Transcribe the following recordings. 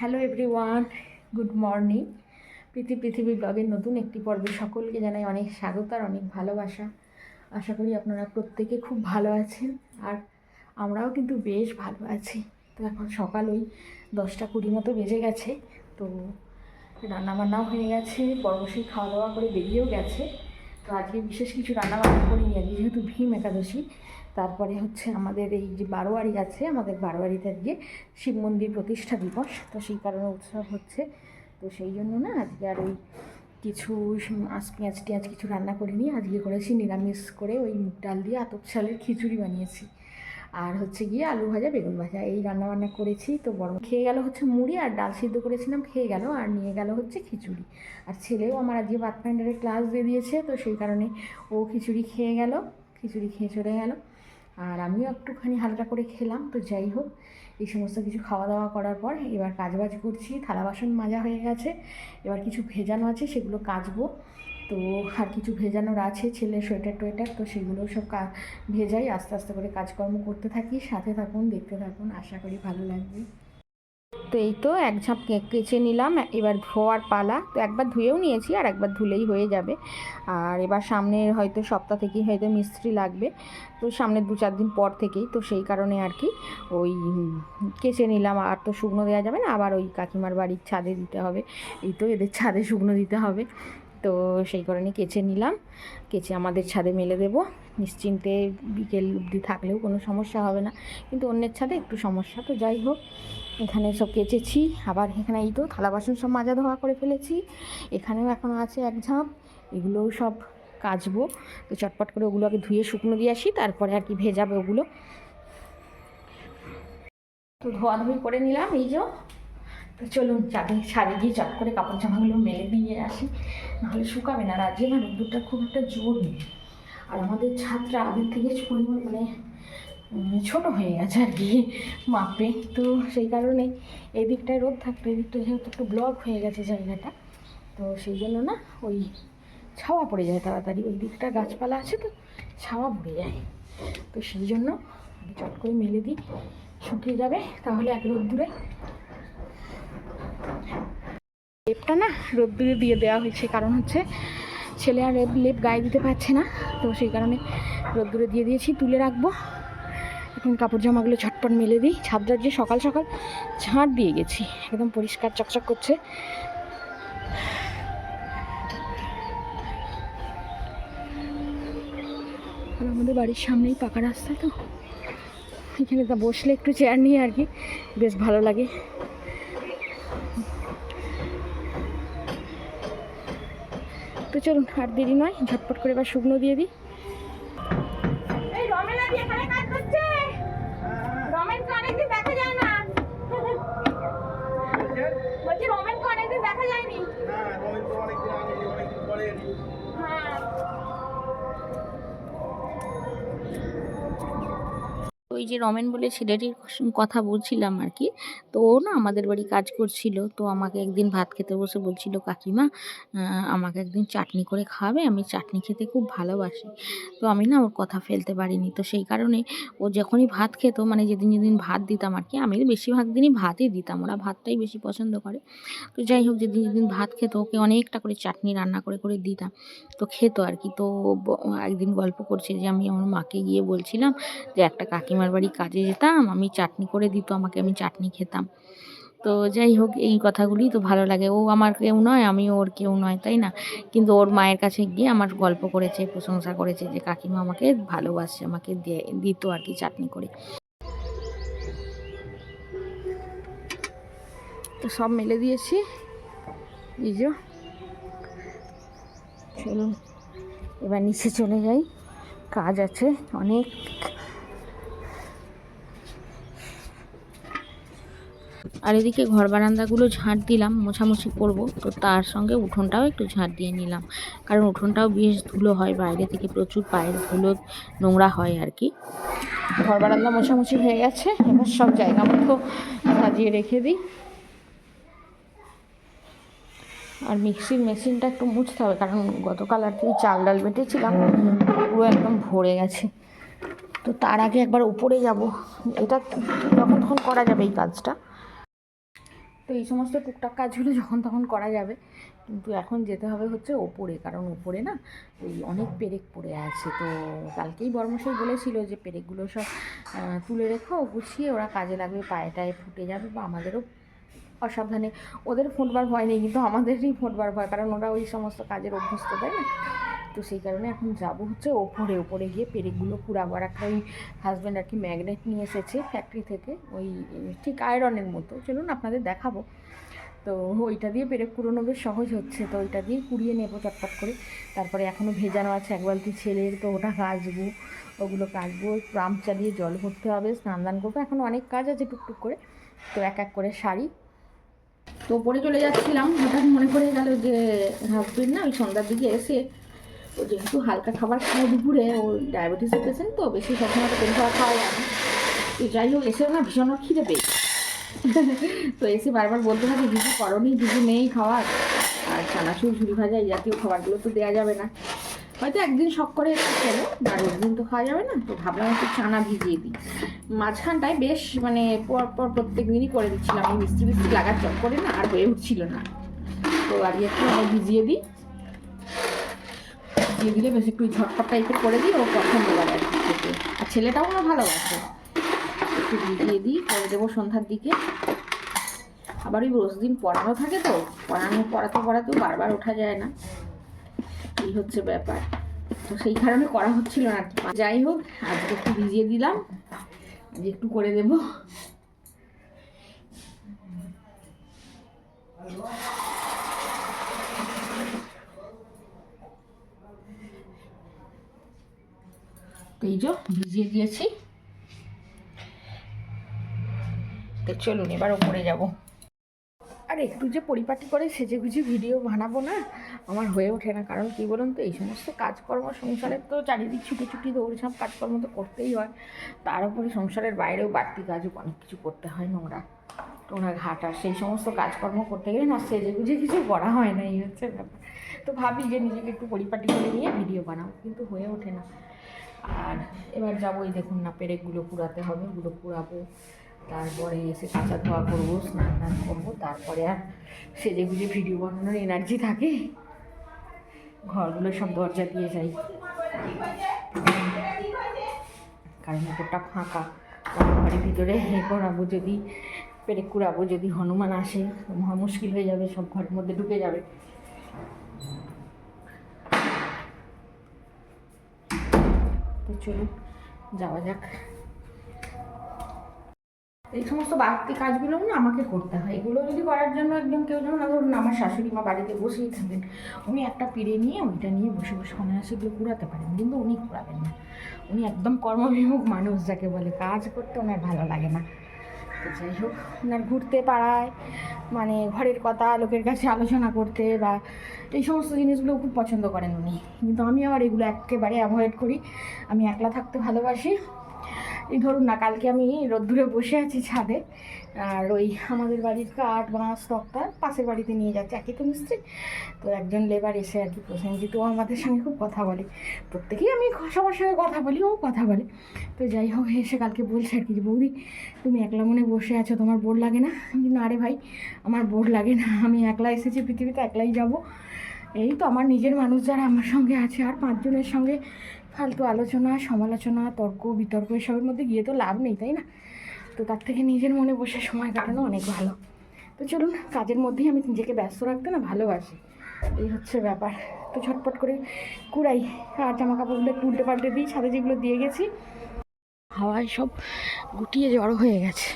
Hello everyone good morning Preeti Prithibi ব্লগের নতুন একটি পর্বে সকলকে জানাই অনেক স্বাগত আর অনেক ভালোবাসা। আশা করি আপনারা প্রত্যেকে খুব ভালো আছেন আর আমরাও কিন্তু বেশ ভালো আছি। তো এখন সকাল ওই দশটা কুড়ি মতো বেজে গেছে, তো রান্নাবান্নাও হয়ে গেছে পরবশী খাওয়া দাওয়া করে বেরিয়েও গেছে। তো আজকে বিশেষ কিছু রান্নাবান্না করিনি, আজকে যেহেতু ভীম একাদশী তারপরে হচ্ছে আমাদের এই যে বারোয়ারি আছে, আমাদের বারোয়ারিতে আজকে শিব মন্দির প্রতিষ্ঠা দিবস। তো সেই কারণে উৎসব হচ্ছে। তো সেই জন্য না আজকে আর ওই কিছু আজ পেঁয়াজ টিয়াজ কিছু রান্না করিনি আজকে করেছি নিরামিষ করে ওই মুগ ডাল দিয়ে আতপ চালের খিচুড়ি বানিয়েছি। আর হচ্ছে গিয়ে আলু ভাজা, বেগুন ভাজা এই রান্না বান্না করেছি। তো বড় খেয়ে গেল হচ্ছে মুড়ি আর ডাল সিদ্ধ করেছিলাম, খেয়ে গেল আর নিয়ে গেল হচ্ছে খিচুড়ি। আর ছেলেও আমার আজকে পাথফাইন্ডারের ক্লাস দিয়ে দিয়েছে, তো সেই কারণে ও খিচুড়ি খেয়ে গেল, খিচুড়ি খেয়ে চলে গেল। আর আমিও একটুখানি হালকা করে খেলাম, তো যাই হোক, এই সমস্ত কিছু খাওয়া দাওয়া করার পর এবার কাজবাজ করছি, থালা বাসন মাজা হয়ে গেছে, এবার কিছু ভেজানো আছে সেগুলো কাচবো, তো আর কিছু ভেজানোর আছে, ছেলে সোয়েটার টোয়েটার, তো সেগুলো সব কা, ভেজাই আস্তে আস্তে করে কাজকর্ম করতে থাকি, সাথে থাকুন, দেখতে থাকুন, আশা করি ভালো লাগবে। তো এই তো এক ঝাঁপ কেচে নিলাম। এবার ধোয়ার পালা। তো একবার ধুয়েও নিয়েছি আর একবার ধুলেই হয়ে যাবে। আর এবার সামনে হয়তো সপ্তাহ থেকেই হয়তো মিস্ত্রি লাগবে। তো সামনের দু চার দিন পর থেকেই তো সেই কারণে আর কি ওই কেচে নিলাম। আর তো শুকনো দেওয়া যাবে না। আবার ওই কাকিমার বাড়ির ছাদে দিতে হবে। এই তো এদের ছাদে শুকনো দিতে হবে। তো সেই কারণে কেচে নিলাম। কেচে আমাদের ছাদে মেলে দেব। নিশ্চিন্তে বিকেল অবধি থাকলেও কোনো সমস্যা হবে না। কিন্তু অন্যের ছাদে একটু সমস্যা। তো যাই হোক। এখানে সব কেচেছি। আবার এখানে এই তো থালা বাসন সব মাজা ধোয়া করে ফেলেছি। এখানেও এখনও আছে এক ঝাঁপ। এগুলোও সব কাচবো। তো চটপট করে ওগুলো আগে ধুয়ে শুকনো দিয়ে আসি, তারপরে আর কি ভেজাবে ওগুলো। তো ধোয়াধুয়ি করে নিলাম, এই যে। তো চলুন চাঁদে ছাদে গিয়ে চট করে কাপড় জামাগুলো মেলে দিয়ে আসি। নাহলে শুকাবে না রাজ্যে না রোদ্দুরটা খুব একটা জোর নেই। আর আমাদের ছাদটা আগের থেকে পরিমাণ মানে ছোট হয়ে গেছে আর কি। মাপে তো সেই কারণে এই দিকটায় রোদ থাকতো এদিকটা যেহেতু একটু ব্লক হয়ে গেছে জায়গাটা, তো সেই জন্য না ওই ছাওয়া পড়ে যায় তাড়াতাড়ি। ওই দিকটা গাছপালা আছে তো, ছাওয়া পড়ে যায়। তো সেই জন্য আমি চট করে মেলে দিই, শুকিয়ে যাবে তাহলে এক রোদ্দুরে। লেপটা না রোদ্দুরে দিয়ে দেওয়া হয়েছে, কারণ হচ্ছে ছেলে আর লেপ গায়ে দিতে পারছে না, তো সেই কারণে রোদ্দুরে দিয়ে দিয়েছি, তুলে রাখব। এখন কাপড় জামাগুলো ঝটপট মেলে দিই। ছাদটার যে সকাল সকাল ঝাঁট দিয়ে গেছি। একদম পরিষ্কার চকচক করছে। আমাদের বাড়ির সামনেই পাকা রাস্তা তো। এখানে তা বসলে একটু চেয়ার নিয়ে আর কি। বেশ ভালো লাগে। তো চলুন, আর দেরি নয়, ঝটপট করে এবার শুকনো দিয়ে দিই। যে রমেন বলে ছেলেটির কথা বলছিলাম আর কি, তো ও না আমাদের বাড়ি কাজ করছিল। তো আমাকে একদিন ভাত খেতে বসে বলছিল, কাকিমা আমাকে একদিন চাটনি করে খাওয়াবে, আমি চাটনি খেতে খুব ভালোবাসি। তো আমি না ওর কথা ফেলতে পারিনি। তো সেই কারণে ও যখনই ভাত খেত মানে যেদিন যেদিন ভাত দিতাম আর কি, আমি বেশিরভাগ দিনই ভাতই দিতাম, ওরা ভাতটাই বেশি পছন্দ করে। তো যাই হোক, যেদিন যেদিন ভাত খেত, ওকে অনেকটা করে চাটনি রান্না করে করে দিতাম, তো খেত আর কি। তো একদিন গল্প করছে যে আমি আমার মাকে গিয়ে বলছিলাম যে, একটা কাকিমার বাড়ি কাজে যেতাম, আমি চাটনি করে দিত, আমাকে আমি চাটনি খেতাম। তো যাই হোক, এই কথাগুলি তো ভালো লাগে। ও আমার কেউ নয় আমি ওর কেউ নয়, তাই না? কিন্তু ওর মায়ের কাছে গিয়ে আমার গল্প করেছে, প্রশংসা করেছে যে কাকিমা আমাকে ভালোবাসে, আমাকে দিত আর কি চাটনি করে। তো সব মেলে দিয়েছি। এই যে। চলুন, এবার নিচে চলে যাই। কাজ আছে অনেক। আর এদিকে ঘর বারান্দাগুলো ঝাঁট দিলাম, মোছামুছি করব। তো তার সঙ্গে উঠোনটাও একটু ঝাঁট দিয়ে নিলাম। কারণ উঠোনটাও বেশ ধুলো হয়, বাইরে থেকে প্রচুর পায়ের ধুলো, নোংরা হয় আর কি। ঘর বারান্দা মোছামুছি হয়ে গেছে, এবার সব জায়গা মতো সাজিয়ে রেখে দিই। আর মিক্সির মেশিনটা একটু মুছতে হবে, কারণ গতকাল আর কি চাল ডাল বেটেছিলাম, পুরো একদম ভরে গেছে। তো তার আগে একবার উপরে যাব। এটা তখন তখন করা যাবে এই কাজটা। তো এই সমস্ত টুকটাক কাজগুলো যখন তখন করা যাবে। কিন্তু এখন যেতে হবে হচ্ছে ওপরে, কারণ ওপরে না ওই অনেক পেরেক পড়ে আছে। তো কালকেই বর্মশাই বলেছিল যে পেরেকগুলো সব তুলে রেখো, গুছিয়ে ওরা কাজে লাগবে পায়ে টায়ে ফুটে যাবে বা আমাদেরও অসাবধানে। ওদের ফুটবার ভয় নেই, কিন্তু আমাদেরই ফুটবার ভয়, কারণ ওরা ওই সমস্ত কাজের অভ্যস্ত, তাই না? তো সেই কারণে এখন যাব হচ্ছে ওপরে ওপরে গিয়ে পেরেকগুলো পুরাবো আর একটা ওই হাজব্যান্ড আর কি ম্যাগনেট নিয়ে এসেছে ফ্যাক্টরি থেকে, ওই, ঠিক আয়রনের মতো। চলুন আপনাদের দেখাবো। তো ওইটা দিয়ে পেরেক কুড়োনো বেশ সহজ হচ্ছে। তো ওইটা দিয়ে কুড়িয়ে নেব চটপট করে। তারপরে এখনও ভেজানো আছে এক বালতি ছেলের, তো ওটা কাচবো। ওগুলো কাচবো পাম্প চালিয়ে জল ভরতে হবে, স্নান দান করব। এখন অনেক কাজ আছে টুকটুক করে। তো এক এক করে শাড়ি তো পরে চলে যাচ্ছিলাম। হঠাৎ মনে পড়ে গেল যে হাজবেন্ড না ওই সন্ধ্যার দিকে এসে ও যেহেতু হালকা খাবার খায় দুপুরে, ও ডায়াবেটিসের পেশেন্ট তো, বেশি সবসময় তেল খাবার খাওয়া যায় না। তো যাই হোক, এসে না ভীষণ খিদে পেয়েছে তো এসে বারবার বলতে থাকে কিছু করনি কিছু নেই খাওয়ার। আর চানাচুর, ঝুড়ি ভাজা এই জাতীয় খাবারগুলো তো দেওয়া যাবে না। হয়তো একদিন শখ করে খেলো আর দিন তো খাওয়া যাবে না। তো ভাবলাম একটু চানা ভিজিয়ে দিই। মাঝখানটায় বেশ মানে পর পর প্রত্যেক দিনই করে দিচ্ছিলাম। মিষ্টি মিষ্টি লাগার চক করে না আর হয়ে উঠছিল না। তো আজকে একটু ভিজিয়ে দিই। ভিজিয়ে দিলে বেশ একটু ঝটপট টাইপের করে দিই ও পছন্দ লাগে আর কি খেতে। আর ছেলেটাও না ভালোবাসে। একটু ভিজিয়ে দিই করে দেবো সন্ধ্যার দিকে। আবার ওই রোজ দিন পড়ানো থাকে তো, পড়ানো, পড়াতে, পড়াতেও বারবার ওঠা যায় না। এই হচ্ছে ব্যাপার। তো সেই কারণে করা হচ্ছিল না। যাই হোক, আজকে একটু ভিজিয়ে দিলাম। আজ একটু করে দেবো। এই যে ভিজিয়ে দিয়েছি। তো চলুন, এবার ওপরে যাব। আর একটু যে পরিপাটি করে সেজে গুজে ভিডিও বানাবো না, আমার হয়ে ওঠে না। কারণ কী বলুন তো, এই সমস্ত কাজকর্ম সংসারের তো চারিদিক ছুটি ছুটি দৌড়ঝাঁপ কাজকর্ম তো করতেই হয়। তার উপরে সংসারের বাইরেও বাড়তি কাজও অনেক কিছু করতে হয় নোংরা। টোনা ঘাটা সেই সমস্ত কাজকর্ম করতে গেলে না, সেজে গুজে কিছু করা হয় না, এই হচ্ছে ব্যাপার। তো ভাবি যে নিজেকে একটু পরিপাটি করে নিয়ে ভিডিও বানাবো, কিন্তু হয়ে ওঠে না। আর এবার যাব এই দেখুন না, পেরেকগুলো পুরাতে হবে, ওগুলো পুরাবো। তারপরে এসে কাঁচা ধোয়া করব, স্নান টান করব, তারপরে আর সেজে গুজে ভিডিও বানানোর এনার্জি থাকে। ঘরগুলো সব দরজা দিয়ে যাই। কারণ উপরটা ফাঁকা ঘরের ভিতরে এ করাবো যদি, পেরেক কুড়াবো যদি হনুমান আসে মুশকিল হয়ে যাবে, সব ঘরের মধ্যে ঢুকে যাবে। তো চলুন, যাওয়া যাক। এই সমস্ত বাড়তি কাজগুলো না আমাকে করতে হয়। এগুলো যদি করার জন্য একদম কেউ যেমন, ধরুন আমার শাশুড়ি মা বাড়িতে বসেই থাকেন, উনি একটা পিড়ে নিয়ে ওইটা নিয়ে বসে বসে অনায়াসে এগুলো কুড়াতে পারেন, কিন্তু উনি কুড়াবেন না। উনি একদম কর্মবিমুখ মানুষ, যাকে বলে। কাজ করতে ওনার ভালো লাগে না। যাই হোক, ওনার ঘুরতে পাড়ায় মানে ঘরের কথা, লোকের কাছে আলোচনা করতে বা এই সমস্ত জিনিসগুলো খুব পছন্দ করেন উনি। কিন্তু আমি আবার এগুলো একেবারে অ্যাভয়েড করি। আমি একলা থাকতে ভালোবাসি। এই ধরুন না, কালকে আমি রোদ্দুরে বসে আছি ছাদে, আর ওই আমাদের বাড়ির কাঠ, বাঁশ, তক্তা পাশের বাড়িতে নিয়ে যাচ্ছে। একই তো মিস্ত্রি? তো একজন লেবার এসে আর কি প্রসেনজিৎ ও আমাদের সঙ্গে খুব কথা বলে। প্রত্যেকেই আমি সবার সঙ্গে কথা বলি, ও কথা বলে। তো যাই হোক, এসে কালকে বলছে আর কি যে, বৌদি, তুমি একলা মনে বসে আছো, তোমার বোর লাগে না? না রে ভাই, আমার বোর লাগে না। আমি একলা এসেছি পৃথিবীতে, একলাই যাব। এই তো আমার নিজের মানুষ যারা আমার সঙ্গে আছে, আর পাঁচজনের সঙ্গে ফালতু আলোচনা, সমালোচনা, তর্ক, বিতর্ক, এসবের মধ্যে গিয়ে তো লাভ নেই, তাই না? তো তার থেকে নিজের মনে বসে সময় কাটানো অনেক ভালো। তো চলুন, কাজের মধ্যেই আমি নিজেকে ব্যস্ত রাখতে না ভালোবাসি। এই হচ্ছে ব্যাপার। তো ঝটপট করে কুড়াই আর জামা কাপড়গুলো একটু উল্টে পাল্টে দিই, ছাদে যেগুলো দিয়ে গেছি, হাওয়ায় সব গুটিয়ে জড়ো হয়ে গেছে।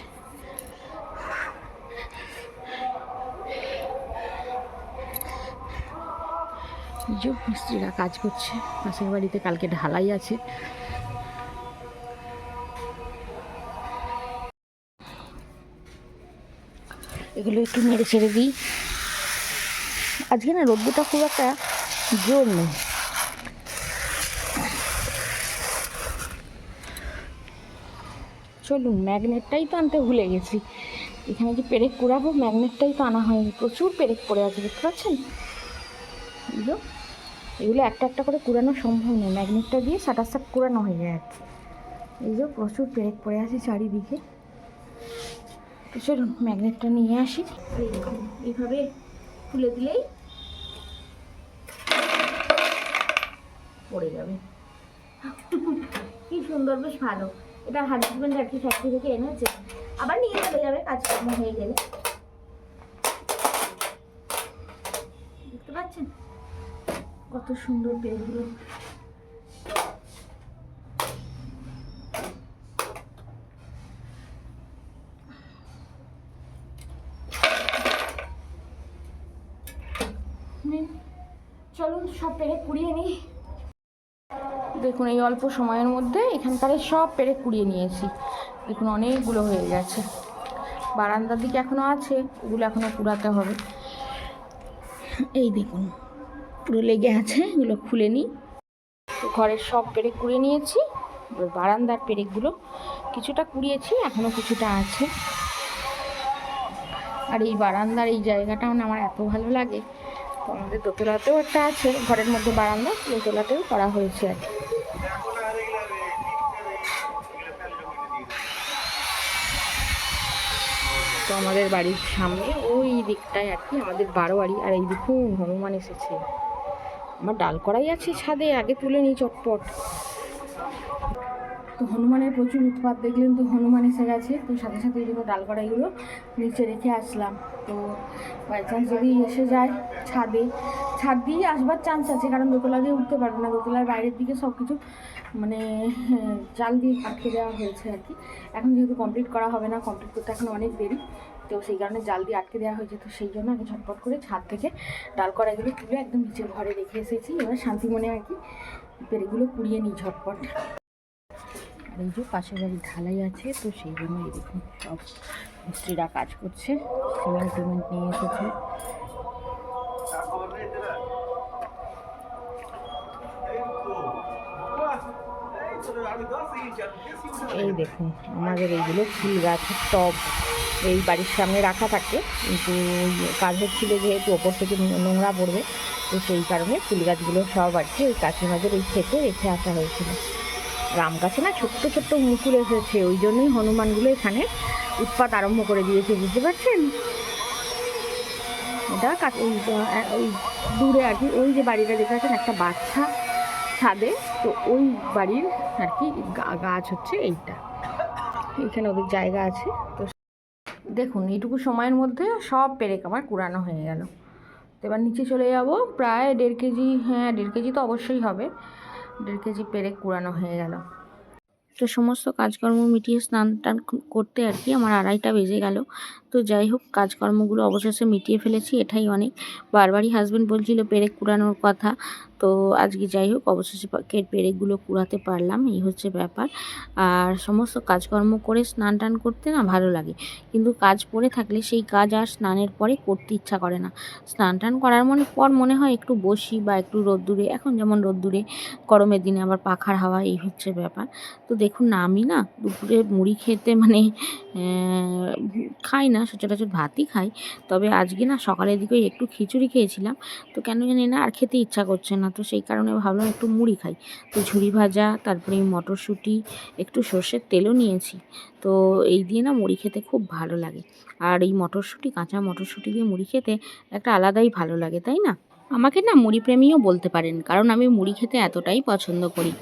এই মিস্ত্রিরা কাজ করছে। পাশের বাড়িতে কালকে ঢালাই আছে। এগুলো একটু নেড়ে ছেড়ে দিই। আজকে না রোদ্দুরটা খুব একটা জোর নেই। চলুন, ম্যাগনেটটাই তো আনতে ভুলে গেছি। এখানে যে পেরেক কুড়াবো, ম্যাগনেটটাই তো আনা হয়নি। প্রচুর পেরেক পড়ে আছে, দেখতে পাচ্ছেন? এগুলো একটা একটা করে কুড়ানো সম্ভব নয়। ম্যাগনেটটা দিয়ে সাটার সাট কুড়ানো হয়ে যাচ্ছে। এই যে প্রচুর পেরেক পড়ে আছে চারিদিকে। তো ম্যাগনেটটা নিয়ে আসি। এইভাবে খুলে দিলেই পড়ে যাবে। কি সুন্দর, বেশ ভালো। এটা হাজবেন্ড আর কি ফ্যাক্টরি থেকে এনেছে। আবার নিয়ে চলে যাবে, কাজকর্ম হয়ে গেলে দেখতে পাচ্ছেন কত সুন্দর পেজগুলো চলুন সব পেরে কুড়িয়ে নিই। দেখুন, এই অল্প সময়ের মধ্যে এখানকার সব পেরে কুড়িয়ে নিয়েছি। দেখুন, অনেকগুলো হয়ে গেছে। বারান্দার দিকে এখনও আছে, ওগুলো এখনও কুড়াতে হবে। এই দেখুন। পুরো লেগে আছে, এগুলো খুলে নিই। ঘরের সব পেরেক কুড়িয়ে নিয়েছি বারান্দার পেরেকগুলো কিছুটা কুড়িয়েছি এখনও কিছুটা আছে। আর এই বারান্দার এই জায়গাটা মানে আমার এত ভালো লাগে। তো আমাদের দোতলাতেও একটা আছে, ঘরের মধ্যে বারান্দা, দোতলাতেও করা হয়েছে আর কি। তো আমাদের বাড়ির সামনে ওই দিকটায় আর কি, আমাদের বারো বাড়ি আর এই দেখুন হনুমান এসেছে। আমার ডাল করাই আছে ছাদে আগে তুলে নিই চটপট। তো হনুমানের প্রচুর উৎপাত দেখলেন তো হনুমান এসে গেছে। তো সাথে সাথে এই ডাল কড়াইগুলো নিচে রেখে আসলাম। তো বাই চান্স যদি এসে যায় ছাদে ছাদ দিয়ে আসবার চান্স আছে কারণ দোতলা দিয়ে উঠতে পারবে না। দোতলার বাইরের দিকে সব কিছু মানে হ্যাঁ, জাল দিয়ে আটকে দেওয়া হয়েছে আর কি। এখন যেহেতু কমপ্লিট করা হবে না কমপ্লিট করতে এখন অনেক দেরি। তো সেই কারণে জাল দিয়ে আটকে দেওয়া হয়েছে তো সেই জন্য আমি ঝটপট করে ছাদ থেকে ডাল কড়াইগুলো তুলে একদম নিচের ঘরে রেখে এসেছি। এবার শান্তি মনে আর কি পেরেগুলো কুড়িয়ে নিই ঝটপট। আর এই যে পাশের বাড়ি ঢালাই আছে, তো সেই জন্য দেখুন সব মিস্ত্রিরা কাজ করছে। সিমেন্ট টিমেন্ট নিয়ে এসেছে। এই দেখুন, আমাদের এইগুলো ফুল গাছের টব। এই বাড়ির সামনে রাখা থাকে। কিন্তু কাজ হচ্ছিল যেহেতু ওপর থেকে নোংরা পড়বে, তো সেই কারণে ফুল গাছগুলো সব আর কি ওই কাকিমাদের ওই খেতে রেখে আসা হয়েছিল। রাম গাছে না ছোট্ট ছোট্ট মুকুর এসেছে, ওই জন্যই হনুমানগুলো এখানে উৎপাত আরম্ভ করে দিয়েছে, বুঝতে পারছেন? এটা ওই ওই দূরে আর কি, ওই যে বাড়িটা দেখে আছেন একটা বাচ্চা ছাদে, তো ওই বাড়ির আর কি গাছ হচ্ছে এইটা। এখানে ওদের জায়গা আছে, তো দেখুন, এইটুকু সময়ের মধ্যে সব পেরেক আমার কুড়ানো হয়ে গেল। তো এবার নিচে চলে যাব, প্রায় দেড় কেজি হ্যাঁ দেড় কেজি তো অবশ্যই হবে। দেড় কেজি পেরেক কুড়ানো হয়ে গেল। তো সমস্ত কাজকর্ম মিটিয়ে স্নান টান করতে আর কি আমার আড়াইটা বেজে গেল। তো যাই হোক, কাজকর্মগুলো অবশেষে মিটিয়ে ফেলেছি, এটাই অনেক। বারবারই হাজবেন্ড বলছিল পেরেক কুড়ানোর কথা। তো আজকে যাই হোক, অবশেষে পেরেকগুলো কুড়াতে পারলাম, এই হচ্ছে ব্যাপার। আর সমস্ত কাজকর্ম করে স্নান টান করতে না ভালো লাগে। কিন্তু কাজ পড়ে থাকলে সেই কাজ আর স্নানের পরে করতে ইচ্ছা করে না। স্নান টান করার মনে পর মনে হয় একটু বসি বা একটু রোদ্দুরে, এখন যেমন রোদ্দুরে, গরমের দিনে আবার পাখার হাওয়া, এই হচ্ছে ব্যাপার। তো দেখুন না, আমি না দুপুরে মুড়ি খেতে মানে খাই না সচরাচর ভাতই খাই। তবে আজকে না সকালের দিকে একটু খিচুড়ি খেয়েছিলাম। তো কেন জানি না আর খেতে ইচ্ছা করছে না। তো সেই কারণে ভাবলাম একটু মুড়ি খাই। তো ঝুড়ি ভাজা, তারপরে মটরশুঁটি, একটু সর্ষের তেলও নিয়েছি। তো এই দিয়ে না মুড়ি খেতে খুব ভালো লাগে। আর এই মটরশুঁটি, কাঁচা মটরশুঁটি দিয়ে মুড়ি খেতে একটা আলাদাই ভালো লাগে, তাই না? আমাকে না মুড়ি প্রেমীও বলতে পারেন, কারণ আমি মুড়ি খেতে এতটাই পছন্দ করি।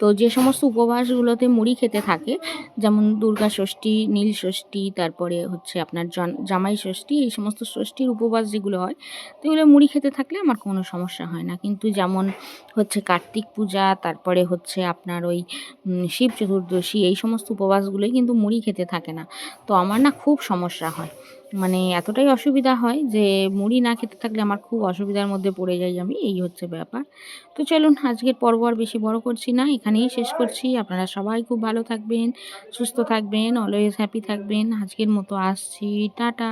তো যে সমস্ত উপবাসগুলোতে মুড়ি খেতে থাকে, যেমন দুর্গা ষষ্ঠী, নীল ষষ্ঠী, তারপরে হচ্ছে আপনার জামাই ষষ্ঠী, এই সমস্ত ষষ্ঠীর উপবাস যেগুলো হয়, তো এগুলো মুড়ি খেতে থাকলে আমার কোনো সমস্যা হয় না। কিন্তু যেমন হচ্ছে কার্তিক পূজা, তারপরে হচ্ছে আপনার ওই শিব চতুর্দশী, এই সমস্ত উপবাসগুলোই কিন্তু মুড়ি খেতে থাকে না। তো আমার না খুব সমস্যা হয়। মানে এতটাই অসুবিধা হয় যে মুড়ি না খেতে থাকলে আমার খুব অসুবিধার মধ্যে পড়ে যাই আমি, এই হচ্ছে ব্যাপার। তো চলুন আজকের পর্ব আর বেশি বড় করছি না, এখানেই শেষ করছি। আপনারা সবাই খুব ভালো থাকবেন, সুস্থ থাকবেন অলওয়েজ হ্যাপি থাকবেন। আজকের মতো আসছি, টাটা।